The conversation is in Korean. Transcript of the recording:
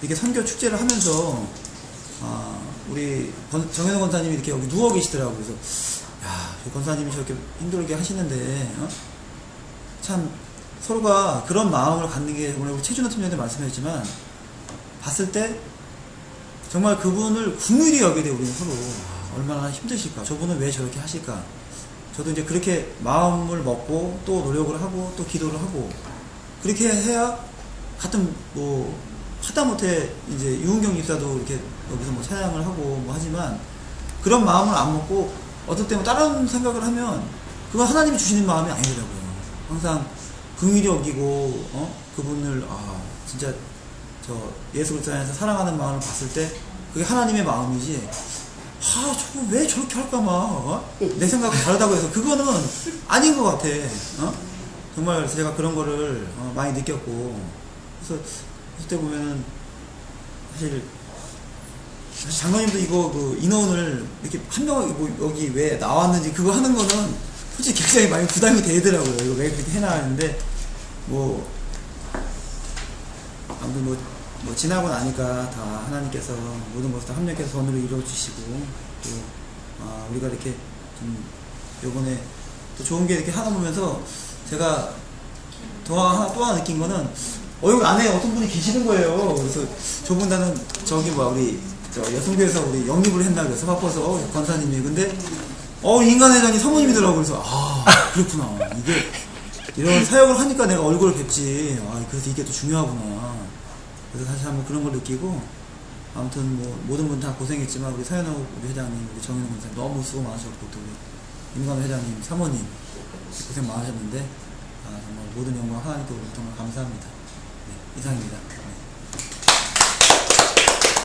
이렇게 선교 축제를 하면서 아, 우리 권- 정현호 권사님이 이렇게 여기 누워 계시더라고요. 그래서 야, 저 권사님이 저렇게 힘들게 하시는데 어? 참 서로가 그런 마음을 갖는 게 오늘 우리 최준호 팀장도 말씀하셨지만 봤을 때 정말 그분을 궁일이 여기게 돼 우리는 서로 아, 얼마나 힘드실까 저분은 왜 저렇게 하실까 저도 이제 그렇게 마음을 먹고 또 노력을 하고 또 기도를 하고 그렇게 해야 같은 뭐 하다못해 이제 유은경 집사도 이렇게 여기서 뭐 찬양을 하고 뭐 하지만 그런 마음을 안 먹고 어떨 때는 다른 생각을 하면 그건 하나님이 주시는 마음이 아니더라고요. 항상 긍휼히 여기고 어? 그분을 아 진짜 저 예수 그리스도 안에서 사랑하는 마음을 봤을 때 그게 하나님의 마음이지 아 저거 왜 저렇게 할까 막 어? 내 생각과 다르다고 해서 그거는 아닌 것 같아 어? 정말 제가 그런 거를 어, 많이 느꼈고 그래서 그때 보면은 사실 장로님도 이거 그 인원을 이렇게 한 명 뭐 여기 왜 나왔는지 그거 하는 거는 솔직히 굉장히 많이 부담이 되더라고요. 이거 왜 그렇게 해놔 했는데 뭐 아무튼 뭐, 뭐 지나고 나니까 다 하나님께서 모든 것을 다 합력해서 선으로 이루어 주시고 또 아, 우리가 이렇게 좀 요번에 또 좋은 게 이렇게 하다 보면서 제가 더 하나 또 하나 느낀 거는 어 여기 안에 어떤 분이 계시는 거예요. 그래서 저분 나는 저기 뭐 우리 저 여성교에서 우리 영입을 했나 그래서 바빠서 어, 권사님이. 근데 어 인간회장이 사모님이더라고. 그래서 아 그렇구나. 이게 이런 사역을 하니까 내가 얼굴을 뵙지. 아 그래서 이게 또 중요하구나. 그래서 다시 한번 그런 걸 느끼고 아무튼 뭐 모든 분 다 고생했지만 우리 서현호 우리 회장님 우리 정현호 권사님 너무 수고 많으셨고 또 우리 임관 회장님 사모님 고생 많으셨는데 아, 정말 모든 영광 하나님께 정말 감사합니다. 네, 이상입니다